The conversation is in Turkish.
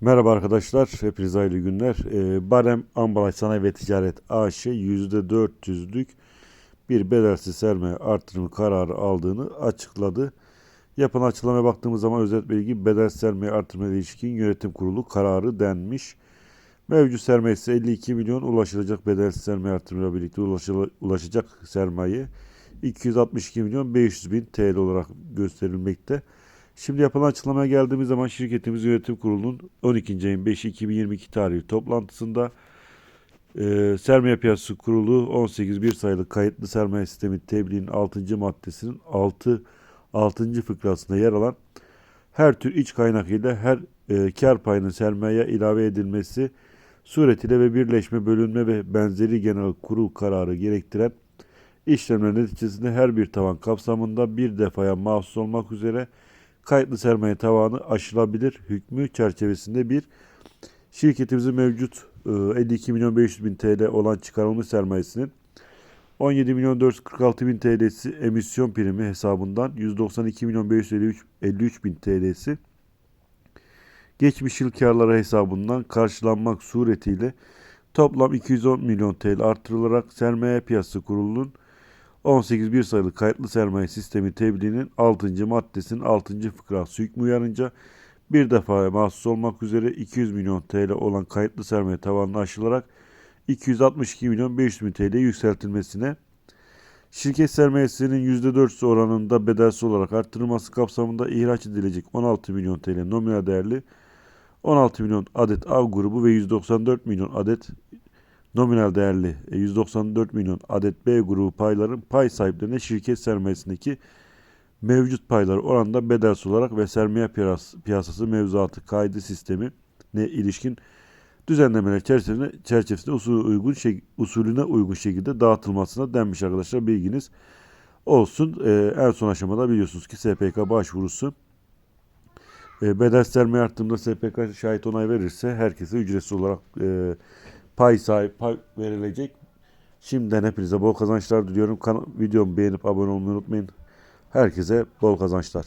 Merhaba arkadaşlar, hepinize hayırlı günler. Ee, Barem Ambalaj Sanayi ve Ticaret AŞ %400'lük bir bedelsiz sermaye artırımı kararı aldığını açıkladı. Yapılan açıklamaya baktığımız zaman özet bilgi bedelsiz sermaye artırımına ilişkin yönetim kurulu kararı denmiş. Mevcut sermayesi 52 milyon ulaşılacak bedelsiz sermaye artırımıyla birlikte ulaşıla- ulaşacak sermaye 262 milyon 500 bin TL olarak gösterilmekte. Şimdi yapılan açıklamaya geldiğimiz zaman şirketimiz yönetim kurulunun 12. ayın 5 2022 tarihi toplantısında e, sermaye piyasası kurulu 18 sayılı kayıtlı sermaye sistemi tebliğinin 6. maddesinin 6 6. fıkrasında yer alan her tür iç kaynak ile her e, kar payının sermayeye ilave edilmesi suretiyle ve birleşme, bölünme ve benzeri genel kurul kararı gerektiren işlemler neticesinde her bir tavan kapsamında bir defaya mahsus olmak üzere kayıtlı sermaye tavanı aşılabilir hükmü çerçevesinde bir şirketimizin mevcut e, 52 milyon 500 bin TL olan çıkarılmış sermayesinin 17 milyon 446 bin TL'si emisyon primi hesabından 192 milyon 553 53 bin TL'si geçmiş yıl karları hesabından karşılanmak suretiyle toplam 210 milyon TL artırılarak sermaye piyasası kurulunun 18.1 sayılı kayıtlı sermaye sistemi tebliğinin 6. maddesinin 6. fıkrası hükmü uyarınca bir defaya mahsus olmak üzere 200 milyon TL olan kayıtlı sermaye tavanını aşılarak 262 milyon 500 bin TL yükseltilmesine şirket sermayesinin %400 oranında bedelsiz olarak arttırılması kapsamında ihraç edilecek 16 milyon TL nominal değerli 16 milyon adet A grubu ve 194 milyon adet nominal değerli e, 194 milyon adet B grubu payların pay sahiplerine şirket sermayesindeki mevcut payları oranda bedelsiz olarak ve sermaye piyas- piyasası mevzuatı kaydı sistemi ne ilişkin düzenlemeler çerçevesinde, çerçevesinde usulü uygun şey, usulüne uygun şekilde dağıtılmasına denmiş arkadaşlar bilginiz olsun. Ee, en son aşamada biliyorsunuz ki SPK başvurusu e, bedel sermaye arttığında SPK şahit onay verirse herkese ücretsiz olarak e, pay sahip pay verilecek. Şimdiden hepinize bol kazançlar diliyorum. Kan- videomu beğenip abone olmayı unutmayın. Herkese bol kazançlar.